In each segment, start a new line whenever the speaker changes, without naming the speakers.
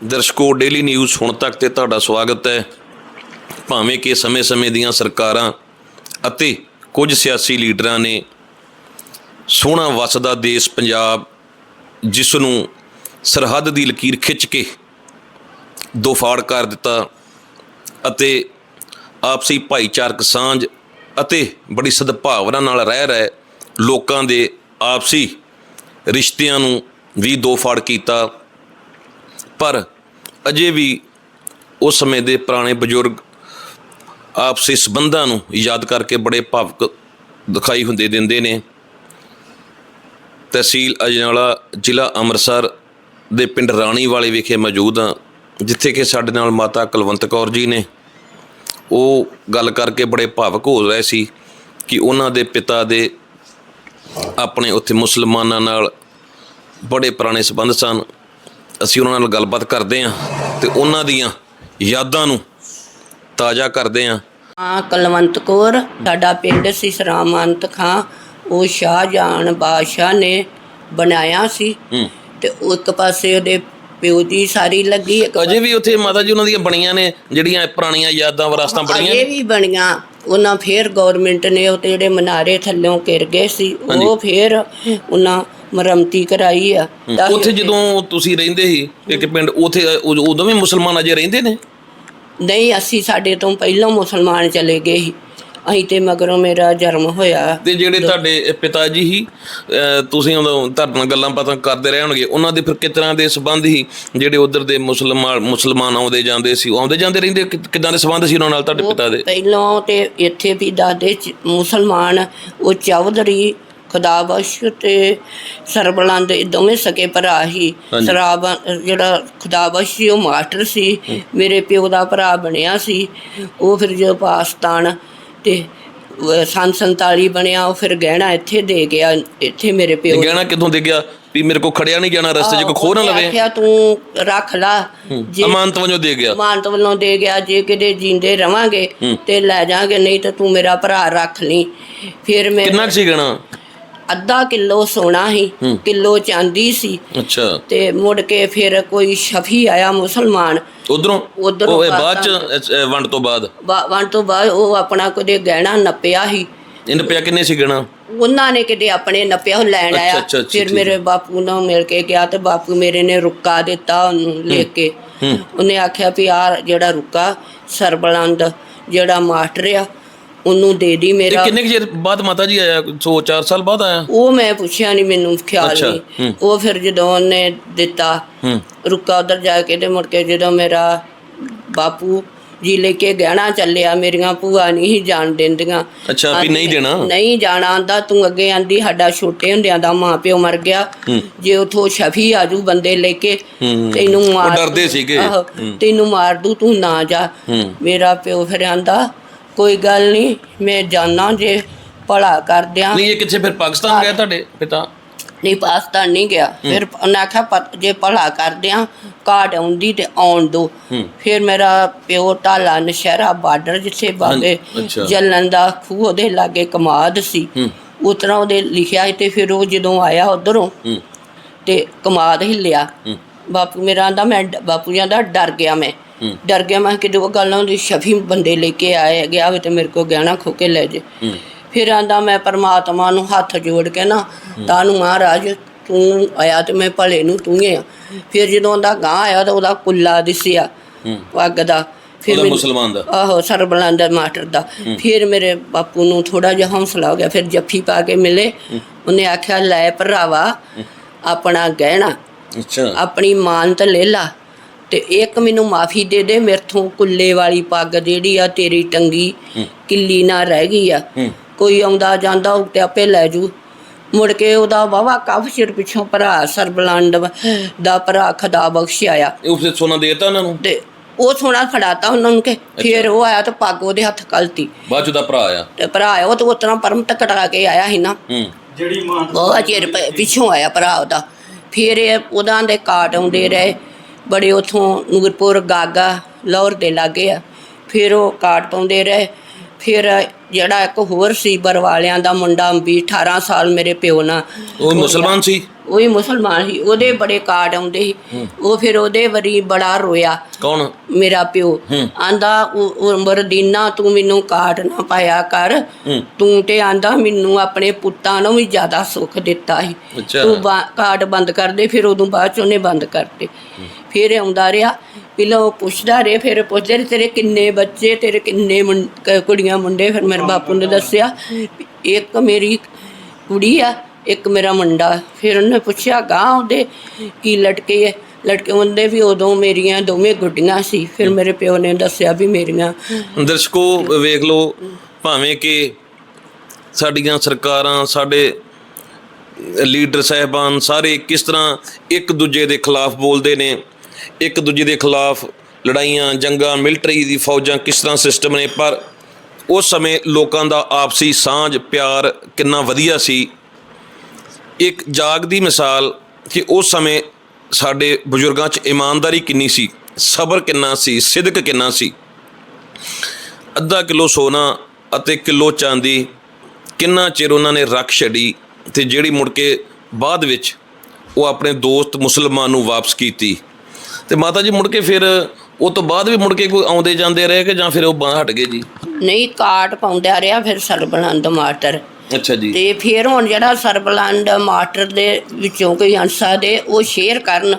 ਦਰਸ਼ਕੋ daily news ਹੁਣ ਤੱਕ ਤੇ ਤੁਹਾਡਾ ਸਵਾਗਤ ਹੈ। ਭਾਵੇਂ ਕਿ ਸਮੇਂ-ਸਮੇਂ ਦੀਆਂ ਸਰਕਾਰਾਂ ਅਤੇ ਕੁਝ ਸਿਆਸੀ ਲੀਡਰਾਂ ਨੇ ਸੋਹਣਾ ਵਸਦਾ ਦੇਸ਼ ਪੰਜਾਬ, ਜਿਸ ਨੂੰ ਸਰਹੱਦ ਦੀ ਲਕੀਰ ਖਿੱਚ ਕੇ ਦੋਫਾੜ ਕਰ ਦਿੱਤਾ ਅਤੇ ਆਪਸੀ ਭਾਈਚਾਰਕ ਸਾਂਝ ਅਤੇ ਬੜੀ ਸਦਭਾਵਨਾ ਨਾਲ ਰਹਿ ਰਹੇ ਲੋਕਾਂ ਦੇ ਆਪਸੀ ਰਿਸ਼ਤਿਆਂ ਨੂੰ ਵੀ ਦੋਫਾੜ ਕੀਤਾ। ਪਰ ਅਜੇ ਵੀ ਉਸ ਸਮੇਂ ਦੇ ਪੁਰਾਣੇ ਬਜ਼ੁਰਗ ਆਪਸੀ ਸਬੰਧਾਂ ਨੂੰ ਯਾਦ ਕਰਕੇ ਬੜੇ ਭਾਵਕ ਦਿਖਾਈ ਹੁੰਦੇ ਦਿੰਦੇ ਨੇ। ਤਹਿਸੀਲ ਅਜਨਾਲਾ ਜ਼ਿਲ੍ਹਾ ਅੰਮ੍ਰਿਤਸਰ ਦੇ ਪਿੰਡ ਰਾਣੀ ਵਾਲੇ ਵਿਖੇ ਮੌਜੂਦ ਹਾਂ, ਜਿੱਥੇ ਕਿ ਸਾਡੇ ਨਾਲ ਮਾਤਾ ਕੁਲਵੰਤ ਕੌਰ ਜੀ ਨੇ। ਉਹ ਗੱਲ ਕਰਕੇ ਬੜੇ ਭਾਵਕ ਹੋ ਰਹੇ ਸੀ ਕਿ ਉਹਨਾਂ ਦੇ ਪਿਤਾ ਦੇ ਆਪਣੇ ਉੱਥੇ ਮੁਸਲਮਾਨਾਂ ਨਾਲ ਬੜੇ ਪੁਰਾਣੇ ਸਬੰਧ ਸਨ। ਅਸੀਂ ਉਹਨਾਂ ਨਾਲ ਗੱਲਬਾਤ ਕਰਦੇ ਹਾਂ ਤੇ ਉਹਨਾਂ ਦੀਆਂ ਯਾਦਾਂ ਨੂੰ ਤਾਜ਼ਾ ਕਰਦੇ ਹਾਂ।
ਹਾਂ ਕਲਵੰਤ ਕੌਰ ਸਾਡਾ ਪਿੰਡ ਸੀ ਸਰਾਮੰਤ ਖਾਂ। ਉਹ ਸ਼ਾਹਜਹਾਨ ਬਾਦਸ਼ਾਹ ਨੇ ਬਣਾਇਆ ਸੀ ਤੇ ਉਹ ਇੱਕ ਪਾਸੇ ਉਹਦੇ ਪਿਓ ਦੀ ਸਾਰੀ ਲੱਗੀ ਇੱਕ
ਅਜੇ ਵੀ ਉੱਥੇ ਮਾਤਾ ਜੀ ਉਹਨਾਂ ਦੀਆਂ ਬਣੀਆਂ ਨੇ ਜਿਹੜੀਆਂ ਪੁਰਾਣੀਆਂ ਯਾਦਾਂ ਵਿਰਾਸਤਾਂ ਬਣੀਆਂ
ਅਜੇ ਵੀ ਬਣੀਆਂ। ਉਹਨਾਂ ਫੇਰ ਗਵਰਨਮੈਂਟ ਨੇ ਉਹ ਜਿਹੜੇ ਮਨਾਰੇ ਥੱਲਿਓਂ ਘਿਰ ਗਏ ਸੀ ਉਹ ਫੇਰ ਉਹਨਾਂ ਮਰਮਤੀ ਕਰਾਈ ਆ। ਤਾਂ
ਉੱਥੇ ਜਦੋਂ ਤੁਸੀਂ ਰਹਿੰਦੇ ਸੀ ਇੱਕ ਪਿੰਡ ਉੱਥੇ ਉ- ਉਦੋਂ ਵੀ ਮੁਸਲਮਾਨ ਅਜੇ ਰਹਿੰਦੇ ਨੇ?
ਨਹੀਂ ਅਸੀਂ ਸਾਡੇ ਤੋਂ ਪਹਿਲਾਂ ਮੁਸਲਮਾਨ ਚਲੇ ਗਏ ਸੀ। ਅਸੀਂ ਤੇ ਮਗਰੋਂ ਮੇਰਾ ਜਨਮ ਹੋਇਆ।
ਤੇ ਜਿਹੜੇ ਤੁਹਾਡੇ ਪਿਤਾ ਜੀ ਅਹ ਤੁਸੀਂ ਉਦੋਂ ਤੁਹਾਡੇ ਨਾਲ ਗੱਲਾਂ ਬਾਤਾਂ ਕਰਦੇ ਰਹੇ ਹੋਣਗੇ ਉਹਨਾਂ ਦੇ ਫਿਰ ਕਿਸ ਤਰ੍ਹਾਂ ਦੇ ਸਬੰਧ ਸੀ? ਜਿਹੜੇ ਉਧਰ ਦੇ ਮੁਸਲਮਾਨ ਮੁਸਲਮਾਨ ਆਉਂਦੇ ਜਾਂਦੇ ਸੀ ਉਹ ਆਉਂਦੇ ਜਾਂਦੇ ਰਹਿੰਦੇ? ਕਿ- ਕਿੱਦਾਂ ਦੇ ਸਬੰਧ ਸੀ ਉਹਨਾਂ ਨਾਲ ਤੁਹਾਡੇ ਪਿਤਾ ਦੇ?
ਪਹਿਲਾਂ ਤੇ ਇੱਥੇ ਵੀ ਦਾਦੇ ਚ- ਮੁਸਲਮਾਨ ਉਹ ਚੌਧਰੀ ਖੁਦਾਬਖਸ਼ ਤੇ ਸਰਬਲੰਦ ਇਹ ਦੋਵੇਂ ਸਕੇ ਭਰਾ ਹੀ।
ਹਾਂਜੀ।
ਸਰਾਬ ਜਿਹੜਾ ਖੁਦਾਬਖਸ਼ ਸੀ ਉਹ ਮਾਸਟਰ ਸੀ। ਮੇਰੇ ਪਿਓ ਦਾ ਭਰਾ ਬਣਿਆ ਸੀ। ਉਹ ਫਿਰ ਜਦੋਂ ਪਾਕਿਸਤਾਨ ਤੇ ਅਹ ਸੰਨ 47 ਬਣਿਆ ਉਹ ਫਿਰ ਗਹਿਣਾ ਇੱਥੇ ਦੇ ਗਿਆ। ਇੱਥੇ ਮੇਰੇ ਪਿਓ
ਗਹਿਣਾ ਕਿੱਥੋਂ ਦੇ ਗਿਆ? ਵੀ ਮੇਰੇ ਕੋ ਖੜਿਆ ਨਹੀਂ ਜਾਣਾ ਰਸਤੇ 'ਚ ਕੋਈ ਖੋ ਨਾ
ਉਹਨੇ
ਲਵੇ?
ਆਖਿਆ ਤੂੰ ਰੱਖ ਲਾ। ਜੇ
ਅਮਾਨਤ ਵਜੋਂ ਦੇ ਗਿਆ?
ਮਾਨਤ ਵੱਲੋਂ ਦੇ ਗਿਆ। ਜੇ ਕਿਤੇ ਜਿੰਦੇ ਰਵਾਂਗੇ ਤੇ ਲੈ ਜਾਾਂਗੇ ਨਹੀਂ ਤਾਂ ਤੂੰ ਮੇਰਾ ਭਰਾ ਰੱਖ ਲਈ ਫਿਰ ਮੈਂ
ਕਿੰਨਾ ਕੁ ਸੀ ਗਹਿਣਾ?
ਅੱਧਾ ਕਿਲੋ ਸੋਨਾ ਸੀ ਕਿਲੋ ਚਾਂਦੀ ਸੀ।
ਅੱਛਾ।
ਤੇ ਮੁੜ ਕੇ ਫਿਰ ਕੋਈ ਸ਼ਫੀ ਆਇਆ ਮੁਸਲਮਾਨ।
ਉਧਰੋਂ?
ਉੱਧਰੋਂ
ਉਹ ਬਾਅਦ ਚ ਵੰਡ ਤੋਂ ਬਾਅਦ?
ਵੰਡ ਤੋਂ ਬਾਅਦ ਉਹ ਆਪਣਾ ਕੋਈ ਗਹਿਣਾ ਨੱਪਿਆ ਸੀ।
ਇਹਨ ਪਿਆ ਕਿੰਨੇ ਸੀ ਗਹਿਣਾ?
ਉਹਨਾਂ ਨੇ ਕਿਤੇ ਆਪਣੇ ਨੱਪਿਆ ਉਹ ਲੈਣ ਆਇਆ। ਫਿਰ ਮੇਰੇ ਬਾਪੂ ਨਾਲ ਮਿਲ ਕੇ ਗਿਆ ਤੇ ਬਾਪੂ ਮੇਰੇ ਨੇ ਰੁੱਕਾ ਦਿੱਤਾ ਉਹਨੂੰ ਲੈ ਕੇ। ਉਹਨੇ ਆਖਿਆ ਵੀ ਆ ਜਿਹੜਾ ਰੁੱਕਾ ਸਰਬਲੰਦ ਜਿਹੜਾ ਮਾਸਟਰ ਆ ਉਹਨੂੰ ਦੇ ਦੀ ਮੇਰਾ।
ਕਿੰਨੇ ਕੁ ਚਿਰ ਬਾਅਦ ਮਾਤਾ ਜੀ ਆਇਆ? 100 4 ਸਾਲ ਬਾਅਦ ਆਇਆ?
ਉਹ ਮੈਂ ਪੁੱਛਿਆ ਨਹੀਂ ਮੈਨੂੰ ਖਿਆਲ
ਅੱਛਾ,
ਨਹੀਂ ਉਹ ਫਿਰ ਜਦੋਂ ਉਹਨੇ ਦਿੱਤਾ
ਹੂੰ।
ਰੁੱਕਾ ਉਧਰ ਜਾ ਕੇ ਤੇ ਮੁੜ ਕੇ ਜਦੋਂ ਮੇਰਾ ਬਾਪੂ ਜੀ ਲੈ ਕੇ ਗਹਿਣਾ ਚੱਲਿਆ ਮੇਰੀਆਂ ਭੂਆ ਨਹੀਂ ਸੀ ਜਾਣ ਦਿੰਦੀਆਂ।
ਅੱਛਾ ਵੀ ਨਹੀਂ ਦੇਣਾ?
ਨਹੀਂ ਜਾਣਾ ਆਂਦਾ ਤੂੰ ਅੱਗੇ ਆਂਦੀ ਸਾਡਾ ਛੋਟੇ ਹੁੰਦਿਆਂ ਦਾ ਮਾਂ ਪਿਓ ਮਰ ਗਿਆ। ਜੇ ਉਥੋਂ ਸ਼ਫੀ ਆਜੂ ਬੰਦੇ ਲੈ ਕੇ
ਹੂੰ।
ਤੈਨੂੰ ਮਾਰ
ਡਰਦੇ
ਦੂ।
ਸੀਗੇ।
ਆਹੋ, ਤੈਨੂੰ ਮਾਰ ਦੂ ਤੂੰ ਨਾ ਜਾ।
ਹੂੰ।
ਮੇਰਾ ਪਿਓ ਫਿਰ ਆਂਦਾ ਕੋਈ ਗੱਲ ਨਹੀਂ ਮੈਂ ਜਾਣਾ ਜੇ ਭਲਾ ਕਰ ਦਿਆਂ।
ਨਹੀਂ ਇਹ ਕਿੱਥੇ ਫਿਰ ਪਾਕਿਸਤਾਨ ਗਏ ਤੁਹਾਡੇ ਪਿਤਾ?
ਨਹੀਂ ਪਾਕਿਸਤਾਨ ਨਹੀਂ ਗਿਆ। ਫਿਰ ਉਹਨੇ ਆਖਿਆ ਜੇ ਭਲਾ ਕਰਦੇ ਆ ਕਾਰਡ ਆਉਂਦੀ ਤੇ ਆਉਣ ਦੋ। ਫਿਰ ਮੇਰਾ ਪਿਓ ਢਾਲਾ ਨਸ਼ਹਿਰਾ ਬਾਰਡਰ ਜਿੱਥੇ ਬਾਗੇ
ਅੱਛਾ।
ਜਲਨ ਦਾ ਖੂਹ ਉਹਦੇ ਲਾਗੇ ਕਮਾਦ ਸੀ। ਉਤਰਾ ਉਹਦੇ ਲਿਖਿਆ ਸੀ ਤੇ ਫਿਰ ਉਹ ਜਦੋਂ ਆਇਆ ਉਧਰੋਂ
ਹੂੰ।
ਤੇ ਕਮਾਦ ਹਿੱਲਿਆ। ਬਾਪੂ ਮੇਰਾ ਆਂਦਾ ਮੈਂ ਡ- ਬਾਪੂ ਜਾਂਦਾ ਡਰ ਗਿਆ ਮੈਂ। ਡਰ ਗਿਆ ਮੈਂ ਕਿ ਜੋ ਗੱਲ ਨਾ ਉਹਦੀ ਸ਼ਫੀ ਬੰਦੇ ਲੈ ਕੇ ਆਏ ਗਿਆ ਵੀ ਤੇ ਮੇਰੇ ਕੋ ਗਹਿਣਾ ਖੋ ਕੇ ਲੈ ਜੇ। ਫਿਰ ਆਂਦਾ ਮੈਂ ਪਰਮਾਤਮਾ ਨੂੰ ਹੱਥ ਜੋੜ ਕੇ ਨਾ ਤਾਨੂੰ ਮਹਾਰਾਜ ਤੂੰ ਆਇਆ ਤੇ ਮੈਂ ਭਲੇ ਨੂੰ ਤੂੰ ਹੀ ਆ। ਫਿਰ ਜਦੋਂ ਉਹਦਾ ਗਾਂ ਆਇਆ ਤਾਂ ਉਹਦਾ ਕੁੱਲਾ ਦਿਸਿਆ ਪੱਗ ਦਾ। ਫਿਰ
ਉਹਦਾ
ਮੈਨੂੰ-
ਮੁਸਲਮਾਨ ਦਾ?
ਆਹੋ ਸਰਬਲੰਦ ਮਾਸਟਰ ਦਾ। ਫਿਰ ਮੇਰੇ ਬਾਪੂ ਨੂੰ ਥੋੜਾ ਜਿਹਾ ਹੌਸਲਾ ਹੋ ਗਿਆ ਫਿਰ ਜੱਫੀ ਪਾ ਕੇ ਮਿਲੇ। ਉਹਨੇ ਆਖਿਆ ਲੈ ਭਰਾਵਾ ਆਪਣਾ ਗਹਿਣਾ
ਅੱਛਾ।
ਆਪਣੀ ਮਾਨਤ ਲੈ ਲਾ। ਤੇ ਇੱਕ ਮੈਨੂੰ ਮਾਫੀ ਦੇ ਦੇ ਮੇਰਥੋਂ ਕੁੱਲੇ ਵਾਲੀ ਪੱਗ ਜਿਹੜੀ ਆ ਤੇਰੀ ਟੰਗੀ ਕਿੱਲੀ ਨਾ ਰਹਿ ਗਈ ਆ। ਕੋਈ ਆਉਂਦਾ ਜਾਂਦਾ ਉਹ ਤੇ ਆਪੇ ਲੈ ਜੂ। ਮੁੜ ਕੇ ਉਹਦਾ ਵਾਵਾ ਕਾਫੀ ਚਿਰ ਪਿੱਛੋਂ ਭਰਾ ਸਰਬਲੰਡ ਦਾ ਭਰਾ ਖਦਾ ਬਖਸ਼ਿਆ ਆ।
ਇਹ ਉਸੇ ਸੋਨਾ ਦੇਤਾ ਉਹਨਾਂ ਨੂੰ?
ਤੇ ਉਹ ਸੋਨਾ ਫੜਾਤਾ ਉਹਨਾਂ ਨੂੰ ਕਿ ਫਿਰ ਉਹ ਆਇਆ ਤੇ ਪੱਗ ਉਹਦੇ ਹੱਥ ਕਲਤੀ।
ਬਾਅਦ ਚ ਦਾ ਭਰਾ ਆਇਆ?
ਤੇ ਭਰਾ ਆਇਆ ਉਹ ਤੇ ਉਤਰਾ ਪਰਮ ਤੱਕ ਕਟਾ ਕੇ ਆਇਆ ਸੀ ਨਾ।
ਹੂੰ।
ਬਹੁਤ ਚਿਰ ਪਿੱਛੋਂ ਆਇਆ ਭਰਾ ਉਹਦਾ। ਫਿਰ ਇਹ ਉਹਦਾਂ ਦੇ ਕਾਟ ਆਉਂਦੇ ਰਹੇ। ਬੜੇ ਉਥੋਂ ਨੂਰਪੁਰ, ਗਾਗਾ, ਲਾਹੌਰ ਦੇ ਲਾਗੇ ਆ। ਫਿਰ ਉਹ ਕਾਟ ਪਾਉਂਦੇ ਰਹੇ। ਫਿਰ ਜਿਹੜਾ ਇੱਕ ਹੋਰ ਸੀ ਬਰਵਾਲਿਆਂ ਦਾ ਮੁੰਡਾ ਵੀ 18 ਸਾਲ ਮੇਰੇ ਪਿਓ ਨਾਲ।
ਉਹ ਮੁਸਲਮਾਨ ਸੀ?
ਉਹ ਵੀ ਮੁਸਲਮਾਨ ਸੀ ਉਹਦੇ ਬੜੇ ਕਾਰਡ ਆਉਂਦੇ ਸੀ। ਉਹ ਫਿਰ ਉਹਦੇ ਵਰੀ ਬੜਾ ਰੋਇਆ।
ਕੌਣ?
ਮੇਰਾ ਪਿਓ। ਆਂਦਾ ਉਮਰ ਦੀਨਾ ਤੂੰ ਮੈਨੂੰ ਕਾਟ ਨਾ ਪਾਇਆ ਕਰ। ਤੂੰ ਤੇ ਆਂਦਾ ਮੈਨੂੰ ਆਪਣੇ ਪੁੱਤਾਂ ਨੂੰ ਵੀ ਜ਼ਿਆਦਾ ਸੁੱਖ ਦਿੱਤਾ ਸੀ। ਤੂੰ ਕਾਟ ਬੰਦ ਕਰ ਦੇ ਫਿਰ ਉਦੋਂ ਬਾਅਦ ਚ ਉਹਨੇ ਬੰਦ ਕਰਤੇ। ਫਿਰ ਆਉਂਦਾ ਰਿਹਾ ਪਹਿਲਾਂ ਉਹ ਪੁੱਛਦਾ ਰਿਹਾ ਫਿਰ ਪੁੱਛਦੇ ਤੇਰੇ ਕਿੰਨੇ ਬੱਚੇ ਤੇਰੇ ਕਿੰਨੇ ਕੁੜੀਆਂ ਮੁੰਡੇ? ਫਿਰ ਮੇਰੇ ਬਾਪੂ ਨੇ ਦੱਸਿਆ ਇੱਕ ਮੇਰੀ ਕੁੜੀ ਆ ਇੱਕ ਮੇਰਾ ਮੁੰਡਾ, ਫਿਰ ਉਹਨੇ ਪੁੱਛਿਆ ਗਾਂ ਉਹਦੇ ਕੀ ਲਟਕੇ ਹੈ ਲਟਕੇ ਹੁੰਦੇ ਵੀ ਉਦੋਂ ਮੇਰੀਆਂ ਦੋਵੇਂ ਗੁੱਡੀਆਂ ਸੀ, ਫਿਰ ਮੇਰੇ ਪਿਓ ਨੇ ਦੱਸਿਆ ਵੀ ਮੇਰੀਆਂ।
ਦਰਸ਼ਕੋ ਵੇਖ ਲਓ, ਭਾਵੇਂ ਕਿ ਸਾਡੀਆਂ ਸਰਕਾਰਾਂ, ਸਾਡੇ ਲੀਡਰ ਸਾਹਿਬਾਨ ਸਾਰੇ ਕਿਸ ਤਰ੍ਹਾਂ ਇੱਕ ਦੂਜੇ ਦੇ ਖਿਲਾਫ ਬੋਲਦੇ ਨੇ, ਇੱਕ ਦੂਜੇ ਦੇ ਖਿਲਾਫ ਲੜਾਈਆਂ, ਜੰਗਾਂ, ਮਿਲਟਰੀ ਦੀ ਫੌਜਾਂ ਕਿਸ ਤਰ੍ਹਾਂ ਸਿਸਟਮ ਨੇ, ਪਰ ਉਸ ਸਮੇਂ ਲੋਕਾਂ ਦਾ ਆਪਸੀ ਸਾਂਝ, ਪਿਆਰ ਕਿੰਨਾ ਵਧੀਆ ਸੀ। ਇੱਕ ਜਾਗ ਦੀ ਮਿਸਾਲ ਕਿ ਉਸ ਸਮੇਂ ਸਾਡੇ ਬਜ਼ੁਰਗਾਂ 'ਚ ਇਮਾਨਦਾਰੀ ਕਿੰਨੀ ਸੀ, ਸਬਰ ਕਿੰਨਾ ਸੀ, ਸਿਦਕ ਕਿੰਨਾ ਸੀ? ਅੱਧਾ ਕਿਲੋ ਸੋਨਾ ਅਤੇ ਕਿਲੋ ਚਾਂਦੀ ਕਿੰਨਾ ਚਿਰ ਉਹਨਾਂ ਨੇ ਰੱਖ ਛੱਡੀ ਤੇ ਜਿਹੜੀ ਮੁੜ ਕੇ ਬਾਅਦ ਵਿੱਚ ਉਹ ਆਪਣੇ ਦੋਸਤ ਮੁਸਲਮਾਨ ਨੂੰ ਵਾਪਸ ਕੀਤੀ? ਤੇ ਮਾਤਾ ਜੀ, ਮੁੜ ਕੇ ਫਿਰ ਉਹ ਤੋਂ ਬਾਅਦ ਵੀ ਮੁੜ ਕੇ ਕੋਈ ਆਉਂਦੇ ਜਾਂਦੇ ਰਹੇ ਕਿ ਜਾਂ ਫਿਰ ਉਹ ਬਾਹਰ ਹਟ ਗਏ ਜੀ?
ਨਹੀਂ, ਕਾਟ ਪਾਉਂਦਾ ਰਿਹਾ ਫਿਰ ਸਰਬਲੰਦ ਮਾਸਟਰ।
ਅੱਛਾ ਜੀ।
ਤੇ ਫਿਰ ਹੁਣ ਜਿਹੜਾ ਸਰਬਲੰਦ ਮਾਸਟਰ ਦੇ ਵਿੱਚੋਂ ਕੋਈ ਅੰਸਾ ਦੇ ਉਹ ਸ਼ੇਅਰ ਕਰਨ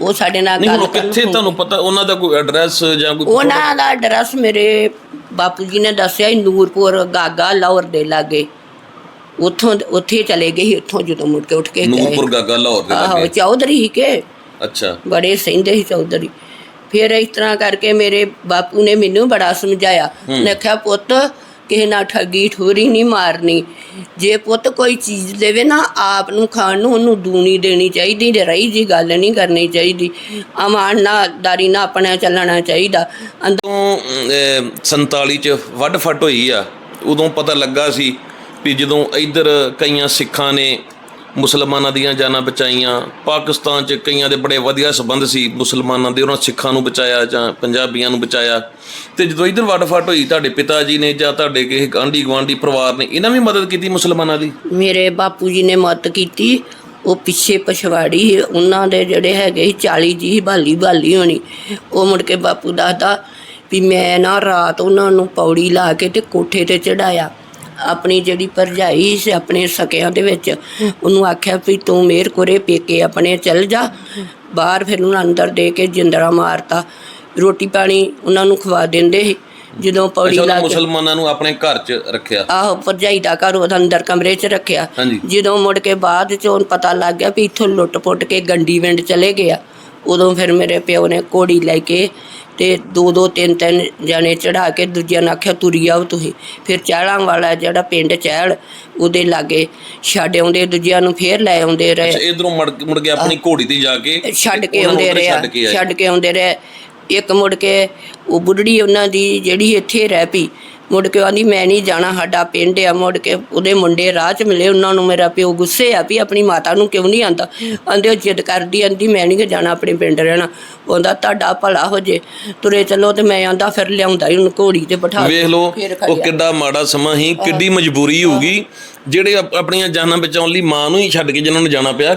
ਉਹ ਸਾਡੇ ਨਾਲ
ਨਹੀਂ
ਗੱਲ
ਉਹ
ਕਰਨ।
ਕਿੱਥੇ ਤੁਹਾਨੂੰ ਪਤਾ ਉਹਨਾਂ ਦਾ ਕੋਈ ਐਡਰੈਸ ਜਾਂ ਕੋਈ
ਉਹਨਾਂ ਦਾ ਐਡਰੈਸ ਮੇਰੇ ਬਾਪੂ ਜੀ ਨੇ ਦੱਸਿਆ ਸੀ ਨੂਰਪੁਰ ਗਾਗਾ ਲਾਹੌਰ ਦੇ ਲਾਗੇ। ਉੱਥੋਂ ਉੱਥੇ ਚਲੇ ਗਏ ਸੀ ਉੱਥੋਂ ਜਦੋਂ ਮੁੜ ਕੇ ਉੱਠ ਕੇ ਗਏ।
ਨੂਰਪੁਰ ਗਾਗਾ ਲਾਹੌਰ ਦੇ
ਆਹੋ
ਲਾਗੇ
ਚੌਧਰੀ ਹੀ ਕੇ?
ਅੱਛਾ।
ਬੜੇ ਸਹਿੰਦੇ ਸੀ ਚੌਧਰੀ। ਫਿਰ ਇਸ ਤਰ੍ਹਾਂ ਕਰਕੇ ਮੇਰੇ ਬਾਪੂ ਨੇ ਮੈਨੂੰ ਬੜਾ ਸਮਝਾਇਆ। ਉਹਨੇ ਕਿਹਾ ਪੁੱਤ ਕਿਸੇ ਨਾਲ ਠੱਗੀ ਠੋਰੀ ਨਹੀਂ ਮਾਰਨੀ। ਜੇ ਪੁੱਤ ਕੋਈ ਚੀਜ਼ ਦੇਵੇ ਨਾ, ਆਪ ਨੂੰ ਖਾਣ ਨੂੰ ਉਹਨੂੰ ਦੂਣੀ ਦੇਣੀ ਚਾਹੀਦੀ ਤੇ ਰਹੀ ਜੀ ਗੱਲ ਨਹੀਂ ਕਰਨੀ ਚਾਹੀਦੀ। ਅਮਾਨ ਨਾ, ਦਾਰੀ ਨਾ ਆਪਣਾ ਚੱਲਣਾ ਚਾਹੀਦਾ। ਅੰਦਰੋਂ
ਜਦੋਂ 47 ਚ ਵੱਡ ਫਟ ਹੋਈ ਆ, ਉਦੋਂ ਪਤਾ ਲੱਗਾ ਸੀ ਵੀ ਜਦੋਂ ਇੱਧਰ ਕਈਆਂ ਸਿੱਖਾਂ ਨੇ ਮੁਸਲਮਾਨਾਂ ਦੀਆਂ ਜਾਨਾਂ ਬਚਾਈਆਂ ਪਾਕਿਸਤਾਨ ਚ ਕਈਆਂ ਦੇ ਬੜੇ ਵਧੀਆ ਸਬੰਧ ਸੀ ਮੁਸਲਮਾਨਾਂ ਦੇ ਉਹਨਾਂ ਸਿੱਖਾਂ ਨੂੰ ਬਚਾਇਆ ਜਾਂ ਪੰਜਾਬੀਆਂ ਨੂੰ ਬਚਾਇਆ। ਤੇ ਜਦੋਂ ਇੱਧਰ ਵੱਡ ਹੋਈ ਤੁਹਾਡੇ ਪਿਤਾ ਜੀ ਨੇ ਜਾਂ ਤੁਹਾਡੇ ਕਿਸੇ ਗਾਂਢੀ ਗਵਾਂਢੀ ਪਰਿਵਾਰ ਨੇ ਇਹਨਾਂ ਵੀ ਮਦਦ ਕੀਤੀ ਮੁਸਲਮਾਨਾਂ ਦੀ?
ਮੇਰੇ ਬਾਪੂ ਜੀ ਨੇ ਮਦਦ ਕੀਤੀ ਉਹ ਪਿੱਛੇ ਪਛਵਾੜੀ ਸੀ, ਉਹਨਾਂ ਦੇ ਜਿਹੜੇ ਹੈਗੇ ਸੀ 40 ਜੀ ਬਾਲੀ ਬਾਲੀ ਹੋਣੀ। ਉਹ ਮੁੜ ਕੇ ਬਾਪੂ ਦੱਸਦਾ ਵੀ ਮੈਂ ਨਾ ਰਾਤ ਉਹਨਾਂ ਨੂੰ ਪੌੜੀ ਲਾ ਕੇ ਤੇ ਕੋਠੇ ਤੇ ਚੜਾਇਆ ਆਪਣੀ ਜਿਹੜੀ ਭਰਜਾਈ ਸੀ ਆਪਣੇ ਸਕਿਆਂ ਦੇ ਵਿੱਚ ਉਹਨੂੰ ਆਖਿਆ ਵੀ ਤੂੰ ਮੇਰ ਕੋਰੇ ਪੇਕੇ ਆਪਣੇ ਚੱਲ ਜਾ। ਬਾਹਰ ਫਿਰ ਉਹਨੂੰ ਅੰਦਰ ਦੇ ਕੇ ਜਿੰਦਰਾ ਮਾਰਤਾ। ਰੋਟੀ ਪਾਣੀ ਉਹਨਾਂ ਨੂੰ ਖਵਾ ਦਿੰਦੇ ਸੀ। ਜਦੋਂ ਪੌੜੀ ਲਾ ਕੇ
ਮੁਸਲਮਾਨਾਂ ਨੂੰ ਆਪਣੇ ਘਰ 'ਚ ਰੱਖਿਆ।
ਆਹੋ ਭਰਜਾਈ ਦਾ ਘਰ ਉਹਦਾ ਅੰਦਰ ਕਮਰੇ 'ਚ ਰੱਖਿਆ।
ਹਾਂਜੀ।
ਜਦੋਂ ਮੁੜ ਕੇ ਬਾਅਦ 'ਚ ਉਹਨੂੰ ਪਤਾ ਲੱਗ ਗਿਆ ਵੀ ਇੱਥੋਂ ਲੁੱਟ-ਪੁੱਟ ਕੇ ਗੰਡੀ ਵਿੰਡ ਚਲੇ ਗਿਆ। ਉਦੋਂ ਫਿਰ ਮੇਰੇ ਪਿਓ ਨੇ ਕੋੜੀ ਲੈ ਕੇ ਤੇ ਦੋ ਦੋ ਤਿੰਨ ਤਿੰਨ ਜਾਣੇ ਚੜਾ ਕੇ ਦੂਜਿਆਂ ਨੂੰ ਆਖਿਆ ਤੁਰੀ ਆਓ ਤੁਸੀਂ। ਫਿਰ ਚਾਲਾਂ ਵਾਲਾ ਜਿਹੜਾ ਪਿੰਡ ਚਹਿਲ ਉਹਦੇ ਲਾਗੇ ਛੱਡ ਆਉਂਦੇ ਦੂਜਿਆਂ ਨੂੰ ਫੇਰ ਲੈ ਆਉਂਦੇ ਰਹੇ।
ਅੱਛਾ ਇਧਰੋਂ ਮੁੜ ਮੁੜ ਕੇ ਆਪਣੀ ਘੋੜੀ ਤੇ ਜਾ ਕੇ
ਛੱਡ ਕੇ
ਉਹਨਾਂ ਨੂੰ
ਆਉਂਦੇ
ਉੱਧਰ
ਰਹੇ ਆ,
ਛੱਡ ਕੇ ਆਏ।
ਛੱਡ ਕੇ ਆਉਂਦੇ ਰਹੇ। ਇੱਕ ਮੁੜ ਕੇ ਉਹ ਬੁੱਢੜੀ ਉਹਨਾਂ ਦੀ ਜਿਹੜੀ ਇੱਥੇ ਰਹਿ ਪਈ ਮੁੜ ਕੇ ਆਂਦੀ ਮੈਂ ਨਹੀਂ ਜਾਣਾ ਸਾਡਾ ਪਿੰਡ ਆ। ਮੁੜ ਕੇ ਉਹਦੇ ਮੁੰਡੇ ਰਾਹ 'ਚ ਮਿਲੇ ਉਹਨਾਂ ਨੂੰ ਮੇਰਾ ਪਿਓ ਗੁੱਸੇ ਆ ਵੀ ਆਪਣੀ ਮਾਤਾ ਨੂੰ ਕਿਉਂ ਨਹੀਂ ਆਂਦਾ? ਆਂਦੇ ਉਹ ਜਿੱਦ ਕਰਦੀ ਆਂਦੀ ਮੈਂ ਨਹੀਂ ਜਾਣਾ ਆਪਣੇ ਪਿੰਡ ਰਹਿਣਾ। ਉਹਦਾ ਤੁਹਾਡਾ ਭਲਾ ਹੋ ਜੇ ਤੁਰੇ ਚੱਲੋ ਤੇ ਮੈਂ ਆਂਦਾ ਫਿਰ ਲਿਆਉਂਦਾ ਹੀ ਉਹਨੂੰ ਘੋੜੀ ਤੇ ਬਿਠਾ
ਵੇਖ ਲਓ ਉਹ। ਕਿੱਡਾ ਮਾੜਾ ਸਮਾਂ ਸੀ ਕਿੱਡੀ ਮਜਬੂਰੀ ਹੋਊਗੀ ਜਿਹੜੇ ਆਪ- ਆਪਣੀਆਂ ਜਾਨਾਂ ਬਚਾਉਣ ਲਈ ਮਾਂ ਨੂੰ ਹੀ ਛੱਡ ਕੇ ਜਿਨ੍ਹਾਂ ਨੂੰ ਜਾਣਾ ਪਿਆ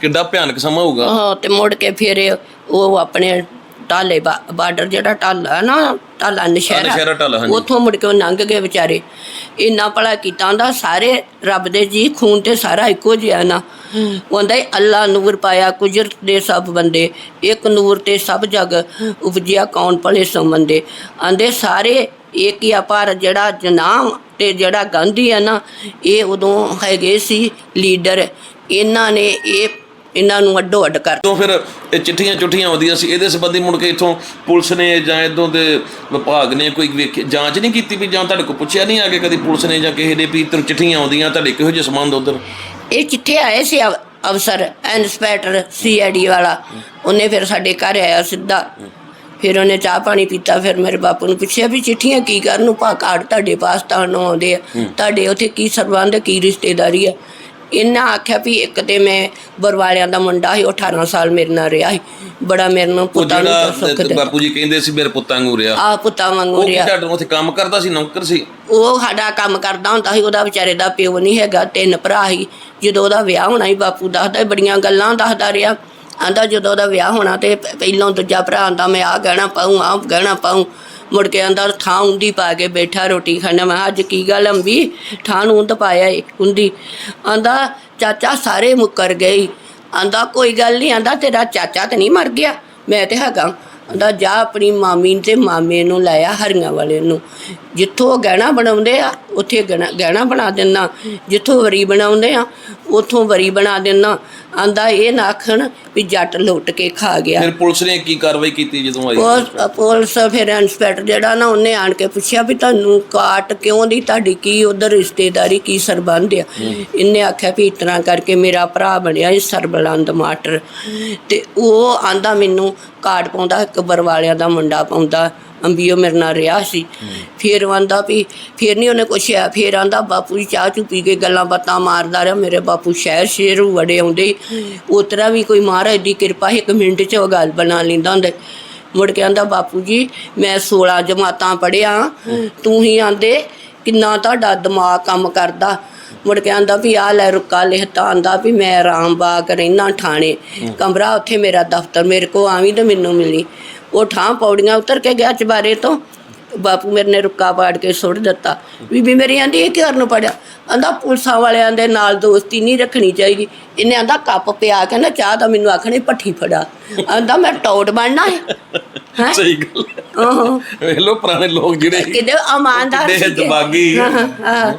ਕਿੱਡਾ ਭਿਆਨਕ ਸਮਾਂ ਹੋਊਗਾ।
ਹਾਂ ਤੇ ਮੁੜ ਕੇ ਫਿਰ ਉਹ ਆਪਣੇ ਟਾਲੇ ਬਾਰਡਰ ਜਿਹੜਾ ਟਾਲਾ ਹੈ ਨਾ ਟਾਲਾ
ਨਸ਼ਹਿਰਾ
ਨਸ਼ਹਿਰਾ
ਟਾਲਾ, ਹਾਂਜੀ।
ਉੱਥੋਂ ਮੁੜ ਕੇ ਉਹ ਲੰਘ ਗਏ ਵਿਚਾਰੇ। ਇੰਨਾ ਭਲਾ ਕੀਤਾ ਹੁੰਦਾ ਸਾਰੇ ਰੱਬ ਦੇ ਜੀ ਖੂਨ ਤੇ ਸਾਰਾ ਇੱਕੋ ਜਿਹਾ ਨਾ। ਉਹਦਾ ਹੀ ਅੱਲਾ ਨੂਰ ਪਾਇਆ ਕੁਜਰਤ ਦੇ ਸਭ ਬੰਦੇ ਇੱਕ ਨੂਰ ਤੇ ਸਭ ਜਗ ਉਪਜਿਆ ਕੌਣ ਭਲੇ ਸੋ ਮੰਦੇ। ਆਂਦੇ ਸਾਰੇ ਇੱਕ ਹੀ ਆ ਪਰ ਜਿਹੜਾ ਜਨਾਮ ਤੇ ਜਿਹੜਾ ਗਾਂਧੀ ਆ ਨਾ ਇਹ ਉਦੋਂ ਹੈਗੇ ਸੀ ਲੀਡਰ। ਇਹਨਾਂ ਨੇ ਇਹ ਇਹਨਾਂ ਨੂੰ ਅੱਡੋ ਅੱਡ ਕਰ।
ਤੋਂ ਫਿਰ ਇਹ ਚਿੱਠੀਆਂ ਚੁੱਠੀਆਂ ਆਉਂਦੀਆਂ ਸੀ ਇਹਦੇ ਸੰਬੰਧੀ ਮੁੜ ਕੇ ਇਥੋਂ ਪੁਲਿਸ ਨੇ ਜਾਂ ਇਦੋਂ ਦੇ ਵਿਭਾਗ ਨੇ ਕੋਈ ਜਾਂਚ ਨਹੀਂ ਕੀਤੀ ਵੀ ਜਾਂ ਤੁਹਾਡੇ ਕੋਲ ਪੁੱਛਿਆ ਨਹੀਂ ਆ ਕੇ ਕਦੀ ਪੁਲਿਸ ਨੇ ਜਾਂ ਕਿਸੇ ਨੇ ਵੀ ਤੈਨੂੰ ਚਿੱਠੀਆਂ ਆਉਂਦੀਆਂ ਤੁਹਾਡੇ ਕਿਹੋ ਜਿਹੇ ਸੰਬੰਧ ਉਧਰ?
ਇਹ ਕਿੱਥੇ ਆਏ ਸੀ ਅਫ- ਅਫਸਰ ਇਨਸਪੈਕਟਰ ਸੀਆਈਡੀ ਵਾਲਾ। ਉਹਨੇ ਫਿਰ ਸਾਡੇ ਘਰ ਆਇਆ ਸਿੱਧਾ। ਫਿਰ ਉਹਨੇ ਚਾਹ ਪਾਣੀ ਪੀਤਾ ਫਿਰ ਮੇਰੇ ਬਾਪੂ ਨੂੰ ਪੁੱਛਿਆ ਵੀ ਚਿੱਠੀਆਂ ਕੀ ਕਰਨ ਨੂੰ? ਭਾ ਕਾਰਡ ਤੁਹਾਡੇ ਪਾਸ ਤਾਂ ਆਉਂਦੇ ਆ। ਤੁਹਾਡੇ ਉੱਥੇ ਕੀ ਸਰਬੰਧ ਕੀ ਰਿਸ਼ਤੇਦਾਰੀ ਆ? ਇਹਨਾਂ ਆਖਿਆ ਵੀ ਇੱਕ ਤੇ ਮੈਂ ਬਰਵਾਲਿਆਂ ਦਾ ਮੁੰਡਾ ਸੀ ਉਹ 18 ਸਾਲ ਮੇਰੇ ਨਾਲ ਰਿਹਾ ਸੀ। ਬੜਾ ਮੇਰੇ ਨਾਲ
ਉਹ
ਪੁੱਤਾਂ ਨੂੰ ਸੁੱਖ
ਬਾਪੂ ਜੀ ਕਹਿੰਦੇ ਸੀ ਮੇਰੇ ਪੁੱਤਾਂ ਵਾਂਗੂ ਰਿਹਾ।
ਆ ਪੁੱਤਾਂ ਵਾਂਗੂ
ਉਹ ਕੀ
ਰਿਹਾ।
ਤੁਹਾਡੇ ਉੱਥੇ ਕੰਮ ਕਰਦਾ ਸੀ ਨੌਕਰ ਸੀ?
ਉਹ ਸਾਡਾ ਕੰਮ ਕਰਦਾ ਹੁੰਦਾ ਸੀ ਉਹਦਾ ਵਿਚਾਰੇ ਦਾ ਪਿਓ ਨਹੀਂ ਹੈਗਾ ਤਿੰਨ ਭਰਾ ਸੀ। ਜਦੋਂ ਉਹਦਾ ਵਿਆਹ ਹੋਣਾ ਸੀ ਬਾਪੂ ਦੱਸਦਾ ਸੀ, ਬੜੀਆਂ ਗੱਲਾਂ ਦੱਸਦਾ ਰਿਹਾ। ਆਂਦਾ ਜਦੋਂ ਉਹਦਾ ਵਿਆਹ ਹੋਣਾ ਤੇ ਪ- ਪਹਿਲੋਂ ਦੂਜਾ ਭਰਾ ਆਂਦਾ ਮੈਂ ਆ ਗਹਿਣਾ ਪਾਉਂ ਆ ਗਹਿਣਾ ਪਾਉਂ ਮੁੜ ਕੇ ਆਂਦਾ ਥਾਂ ਉਂਦੀ ਪਾ ਕੇ ਬੈਠਾ ਰੋਟੀ ਖਾਣਾ। ਮੈਂ ਕਿਹਾ, ਅੱਜ ਕੀ ਗੱਲ ਅੰਬੀ? ਥਾਂ ਨੂੰ ਉਂਦ ਪਾਇਆ ਏ ਉਂਦੀ। ਆਂਦਾ ਚਾਚਾ ਸਾਰੇ ਮੁੱਕਰ ਗਏ। ਆਂਦਾ ਕੋਈ ਗੱਲ ਨਹੀਂ ਆਂਦਾ ਤੇਰਾ ਚਾਚਾ ਤੇ ਨਹੀਂ ਮਰ ਗਿਆ। ਮੈਂ ਤੇ ਹੈਗਾ। ਆਂਦਾ ਜਾ ਆਪਣੀ ਮਾਮੀ ਤੇ ਮਾਮੇ ਨੂੰ ਲਾਇਆ ਹਰੀਆਂ ਵਾਲੇ ਨੂੰ। ਜਿੱਥੋਂ ਉਹ ਗਹਿਣਾ ਬਣਾਉਂਦੇ ਆ ਉੱਥੇ ਗਹਿਣਾ ਗਹਿਣਾ ਬਣਾ ਦਿੰਨਾ ਜਿੱਥੋਂ ਵਰੀ ਬਣਾਉਂਦੇ ਆ ਉੱਥੋਂ ਵਰੀ ਬਣਾ ਦਿੰਨਾ। ਆਂਦਾ ਇਹ ਨਾ ਆਖਣ ਵੀ ਜੱਟ ਲੁੱਟ ਕੇ ਖਾ ਗਿਆ।
ਫਿਰ ਪੁਲਿਸ ਨੇ ਕੀ ਕਾਰਵਾਈ ਕੀਤੀ ਜਦੋਂ ਆਈ?
ਪੁਲਿਸ ਪੁਲਿਸ ਫਿਰ ਇੰਸਪੈਕਟਰ ਜਿਹੜਾ ਨਾ ਉਹਨੇ ਆਣ ਕੇ ਪੁੱਛਿਆ ਵੀ ਤੁਹਾਨੂੰ ਕਾਟ ਕਿਉਂ ਦੀ ਤੁਹਾਡੀ ਕੀ ਉਧਰ ਰਿਸ਼ਤੇਦਾਰੀ ਕੀ ਸਰਬੰਧ ਆ? ਇਹਨੇ ਆਖਿਆ ਵੀ ਇਸ ਤਰ੍ਹਾਂ ਕਰਕੇ ਮੇਰਾ ਭਰਾ ਬਣਿਆ ਇਹ ਸਰਬਲੰਦ ਮਾਟਰ। ਤੇ ਉਹ ਆਂਦਾ ਮੈਨੂੰ ਕਾਟ ਪਾਉਂਦਾ ਇੱਕ ਬਰਵਾਲਿਆਂ ਦਾ ਮੁੰਡਾ ਪਾਉਂਦਾ। ਅੰਬੀਓ ਮੇਰੇ ਨਾਲ ਰਿਹਾ ਸੀ। ਫਿਰ ਆਂਦਾ ਵੀ, ਫਿਰ ਨਹੀਂ ਉਹਨੇ ਕੁਛਿਆ ਫਿਰ ਆਂਦਾ ਬਾਪੂ ਜੀ ਚਾਹ ਚੂ ਪੀ ਕੇ ਗੱਲਾਂ ਬਾਤਾਂ ਮਾਰਦਾ ਰਿਹਾ। ਮੇਰੇ ਬਾਪੂ ਸ਼ਹਿਰ ਸ਼ੇਰ ਵੜੇ ਆਉਂਦੇ। ਉਤਰਾ ਵੀ ਕੋਈ ਮਹਾਰਾਜ ਦੀ ਕਿਰਪਾ ਇੱਕ ਮਿੰਟ 'ਚ ਉਹ ਗੱਲ ਬਣਾ ਲੈਂਦਾ ਹੁੰਦਾ। ਮੁੜ ਕੇ ਆਂਦਾ ਬਾਪੂ ਜੀ, ਮੈਂ 16 ਜਮਾਤਾਂ ਪੜਿਆ ਤੂੰ ਹੀ ਆਂਦੇ ਕਿੰਨਾ ਤੁਹਾਡਾ ਦਿਮਾਗ ਕੰਮ ਕਰਦਾ। ਮੁੜ ਕੇ ਆਂਦਾ ਵੀ ਆ ਲੈ ਰੁਕਾ ਲਿਖਤਾ। ਆਂਦਾ ਵੀ ਮੈਂ ਆਰਾਮ ਬਾਗ ਰਹਿਣਾ ਠਾਣੇ। ਕਮਰਾ ਉੱਥੇ ਮੇਰਾ ਦਫ਼ਤਰ। ਮੇਰੇ ਕੋ ਆਵੀਂ ਤੇ ਮੈਨੂੰ ਮਿਲੀ। ਉਹ ਠਾਂ ਪੌੜੀਆਂ ਉਤਰ ਕੇ ਗਿਆ ਚਬਾਰੇ ਤੋਂ। ਬਾਪੂ ਮੇਰੇ ਨੇ ਰੁੱਕਾ ਪਾੜ ਕੇ ਸੁੱਟ ਦਿੱਤਾ। ਬੀਬੀ ਮੇਰੀ ਆਂਦੀ ਇਹ ਕਿਉਂ ਨੂੰ ਪੜਿਆ? ਆਂਦਾ ਪੁਲਿਸਾਂ ਵਾਲਿਆਂ ਦੇ ਨਾਲ ਦੋਸਤੀ ਨਹੀਂ ਰੱਖਣੀ ਚਾਹੀਦੀ। ਇਹਨੇ ਆਂਦਾ ਕੱਪ ਪਿਆ ਕੇ ਨਾ ਚਾਹ ਦਾ ਮੈਨੂੰ ਆਖਣੇ ਪੱਠੀ ਫੜਾ। ਆਂਦਾ ਮੈਂ ਟੌਟ ਬਣਨਾ ਹੈ। ਹੈ?
ਸਹੀ ਗੱਲ
ਆਹੋ।
ਵੇਖ ਲਓ ਪੁਰਾਣੇ ਲੋਕ ਜਿਹੜੇ
ਕਿਤੇ ਇਮਾਨਦਾਰ ਸੀਗੇ।
ਦਿਮਾਗੀ।
ਹਾਂ, ਹਾਂ।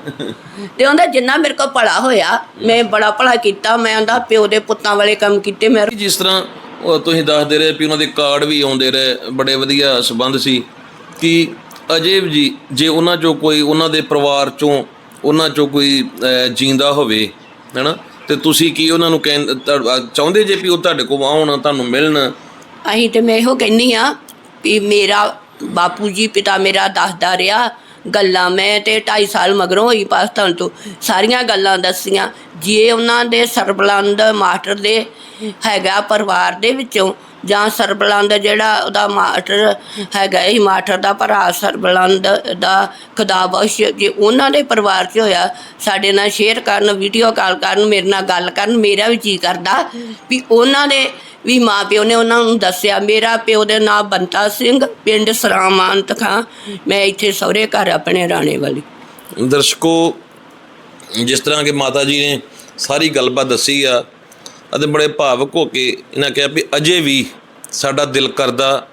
ਤੇ ਉਹਦਾ ਜਿੰਨਾ ਮੇਰੇ ਕੋਲ ਭਲਾ ਹੋਇਆ ਮੈਂ ਬੜਾ ਭਲਾ ਕੀਤਾ। ਮੈਂ ਆਂਦਾ ਪਿਓ ਦੇ ਪੁੱਤਾਂ ਵਾਲੇ ਕੰਮ ਕੀਤੇ ਮੈਂ
ਜਿਸ ਤਰ੍ਹਾਂ ਉਹ ਤੁਸੀਂ ਦੱਸਦੇ ਰਹੇ ਵੀ ਉਹਨਾਂ ਦੇ ਕਾਰਡ ਵੀ ਆਉਂਦੇ ਰਹੇ ਬੜੇ ਵਧੀਆ ਸਬੰਧ ਸੀ। ਕਿ ਅਜੇ ਜੀ ਜੇ ਉਹਨਾਂ ਚੋਂ ਕੋਈ ਉਹਨਾਂ ਦੇ ਪਰਿਵਾਰ ਚੋਂ ਉਹਨਾਂ ਚੋਂ ਕੋਈ ਅਹ, ਜਿੰਦਾ ਹੋਵੇ ਹੈਨਾ? ਤੇ ਤੁਸੀਂ ਕੀ ਉਹਨਾਂ ਨੂੰ ਕਹਿੰ- ਚਾਹੁੰਦੇ ਜੇ ਵੀ ਉਹ ਤੁਹਾਡੇ ਕੋਲ ਆਉਣ ਤੁਹਾਨੂੰ ਮਿਲਣ?
ਅਸੀਂ ਤੇ ਮੈਂ ਇਹੋ ਕਹਿੰਨੀ ਆ ਵੀ ਮੇਰਾ ਬਾਪੂ ਜੀ ਪਿਤਾ ਮੇਰਾ ਦੱਸਦਾ ਰਿਹਾ ਗੱਲਾਂ ਮੈਂ ਤੇ 2.5 ਸਾਲ ਮਗਰੋਂ ਹੋਈ ਪਾਕਿਸਤਾਨ ਤੋਂ, ਸਾਰੀਆਂ ਗੱਲਾਂ ਦੱਸੀਆਂ। ਜੇ ਉਹਨਾਂ ਦੇ ਸਰਬਲੰਦ ਮਾਸਟਰ ਦੇ ਹੈਗਾ ਪਰਿਵਾਰ ਦੇ ਵਿੱਚੋਂ, ਜਾਂ ਸਰਬਲੰਦ ਜਿਹੜਾ ਉਹਦਾ ਮਾਸਟਰ ਹੈਗਾ, ਇਹ ਮਾਸਟਰ ਦਾ ਭਰਾ ਸਰਬਲੰਦ ਦਾ ਖੁਦਾਬਖਸ਼, ਜੇ ਉਹਨਾਂ ਦੇ ਪਰਿਵਾਰ 'ਚ ਹੋਇਆ, ਸਾਡੇ ਨਾਲ ਸ਼ੇਅਰ ਕਰਨ ਵੀਡੀਓ ਕਾਲ ਕਰਨ, ਮੇਰੇ ਨਾਲ ਗੱਲ ਕਰਨ, ਮੇਰਾ ਵੀ ਜੀ ਕਰਦਾ ਵੀ ਉਹਨਾਂ ਦੇ ਵੀ ਮਾਂ ਪਿਓ ਨੇ ਉਹਨਾਂ ਨੂੰ ਦੱਸਿਆ ਮੇਰਾ ਪਿਓ ਦੇ ਨਾਮ ਬੰਤਾ ਸਿੰਘ ਪਿੰਡ ਸਰਾਮਾਨਤ ਖਾਂ। ਮੈਂ ਇੱਥੇ ਸਹੁਰੇ ਘਰ ਆਪਣੇ ਰਾਣੇ ਵਾਲੀ।
ਦਰਸ਼ਕੋ ਜਿਸ ਤਰ੍ਹਾਂ ਕਿ ਮਾਤਾ ਜੀ ਨੇ ਸਾਰੀ ਗੱਲਬਾਤ ਦੱਸੀ ਆ ਅਤੇ ਬੜੇ ਭਾਵਕ ਹੋ ਕੇ ਇਹਨਾਂ ਕਿਹਾ ਵੀ ਅਜੇ ਵੀ ਸਾਡਾ ਦਿਲ ਕਰਦਾ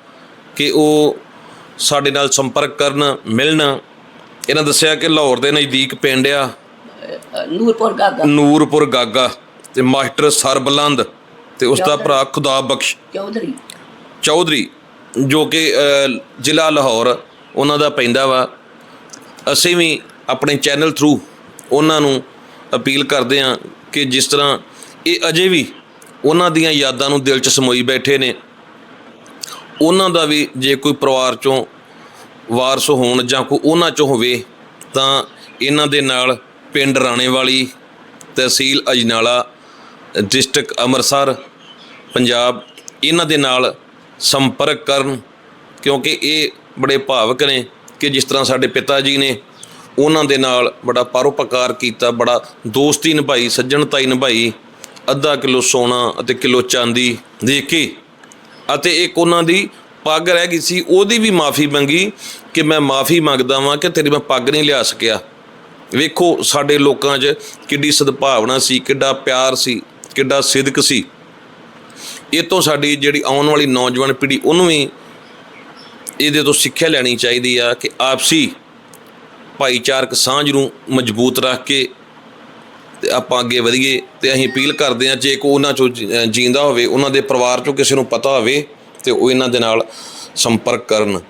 ਕਿ ਉਹ ਸਾਡੇ ਨਾਲ ਸੰਪਰਕ ਕਰਨ ਮਿਲਣ। ਇਹਨਾਂ ਦੱਸਿਆ ਕਿ ਲਾਹੌਰ ਦੇ ਨਜ਼ਦੀਕ ਪਿੰਡ ਆ।
ਨੂਰਪੁਰ ਗਾਗਾ।
ਨੂਰਪੁਰ ਗਾਗਾ ਤੇ ਮਾਸਟਰ ਸਰਬਲੰਦ ਤੇ ਉਸ ਦਾ ਭਰਾ ਖੁਦਾ ਬਖਸ਼।
ਚੌਧਰੀ।
ਚੌਧਰੀ ਜੋ ਕਿ ਜ਼ਿਲ੍ਹਾ ਲਾਹੌਰ ਉਹਨਾਂ ਦਾ ਪੈਂਦਾ ਵਾ। ਅਸੀਂ ਵੀ ਆਪਣੇ ਚੈਨਲ ਥਰੂ ਉਹਨਾਂ ਨੂੰ ਅਪੀਲ ਕਰਦੇ ਹਾਂ ਕਿ ਜਿਸ ਤਰ੍ਹਾਂ ਇਹ ਅਜੇ ਵੀ ਉਹਨਾਂ ਦੀਆਂ ਯਾਦਾਂ ਨੂੰ ਦਿਲ 'ਚ ਸਮੋਈ ਬੈਠੇ ਨੇ ਉਹਨਾਂ ਦਾ ਵੀ ਜੇ ਕੋਈ ਪਰਿਵਾਰ 'ਚੋਂ ਵਾਰਸ ਹੋਣ ਜਾਂ ਕੋਈ ਉਹਨਾਂ 'ਚੋਂ ਹੋਵੇ ਤਾਂ ਇਹਨਾਂ ਦੇ ਨਾਲ ਪਿੰਡ ਰਾਣੇਵਾਲੀ ਤਹਿਸੀਲ ਅਜਨਾਲਾ ਡਿਸਟ੍ਰਿਕਟ ਅੰਮ੍ਰਿਤਸਰ, ਪੰਜਾਬ, ਇਹਨਾਂ ਦੇ ਨਾਲ ਸੰਪਰਕ ਕਰਨ, ਕਿਉਂਕਿ ਇਹ ਬੜੇ ਭਾਵਕ ਨੇ ਕਿ ਜਿਸ ਤਰ੍ਹਾਂ ਸਾਡੇ ਪਿਤਾ ਜੀ ਨੇ ਉਹਨਾਂ ਦੇ ਨਾਲ ਬੜਾ ਪਰਉਪਕਾਰ ਕੀਤਾ, ਬੜਾ ਦੋਸਤੀ ਨਿਭਾਈ, ਸੱਜਣਤਾਈ ਨਿਭਾਈ, ਅੱਧਾ ਕਿਲੋ ਸੋਨਾ ਅਤੇ ਕਿਲੋ ਚਾਂਦੀ ਦੇ ਕੇ ਅਤੇ ਇੱਕ ਉਹਨਾਂ ਦੀ ਪੱਗ ਰਹਿ ਗਈ ਸੀ, ਉਹਦੀ ਵੀ ਮਾਫੀ ਮੰਗੀ ਕਿ ਮੈਂ ਮਾਫੀ ਮੰਗਦਾ ਵਾਂ ਕਿ ਤੇਰੀ ਮੈਂ ਪੱਗ ਨਹੀਂ ਲਿਆ ਸਕਿਆ। ਵੇਖੋ ਸਾਡੇ ਲੋਕਾਂ 'ਚ ਕਿੱਡੀ ਸਦਭਾਵਨਾ ਸੀ, ਕਿੱਡਾ ਪਿਆਰ ਸੀ। ਕਿੱਡਾ ਸਿਦਕ ਸੀ। ਇਹ ਤੋਂ ਸਾਡੀ ਜਿਹੜੀ ਆਉਣ ਵਾਲੀ ਨੌਜਵਾਨ ਪੀੜ੍ਹੀ, ਉਹਨੂੰ ਵੀ ਇਹਦੇ ਤੋਂ ਸਿੱਖਿਆ ਲੈਣੀ ਚਾਹੀਦੀ ਆ ਕਿ ਆਪਸੀ ਭਾਈਚਾਰਕ ਸਾਂਝ ਨੂੰ ਮਜ਼ਬੂਤ ਰੱਖ ਕੇ ਤੇ ਆਪਾਂ ਅੱਗੇ ਵਧੀਏ ਤੇ ਅਸੀਂ ਅਪੀਲ ਕਰਦੇ ਹਾਂ ਜੇ ਕੋ ਉਹਨਾਂ ਚੋਂ ਜੀ- ਜੀਂਦਾ ਹੋਵੇ, ਉਹਨਾਂ ਦੇ ਪਰਿਵਾਰ ਚੋਂ ਕਿਸੇ ਨੂੰ ਪਤਾ ਹੋਵੇ ਤੇ ਉਹ ਇਹਨਾਂ ਦੇ ਨਾਲ ਸੰਪਰਕ ਕਰਨ।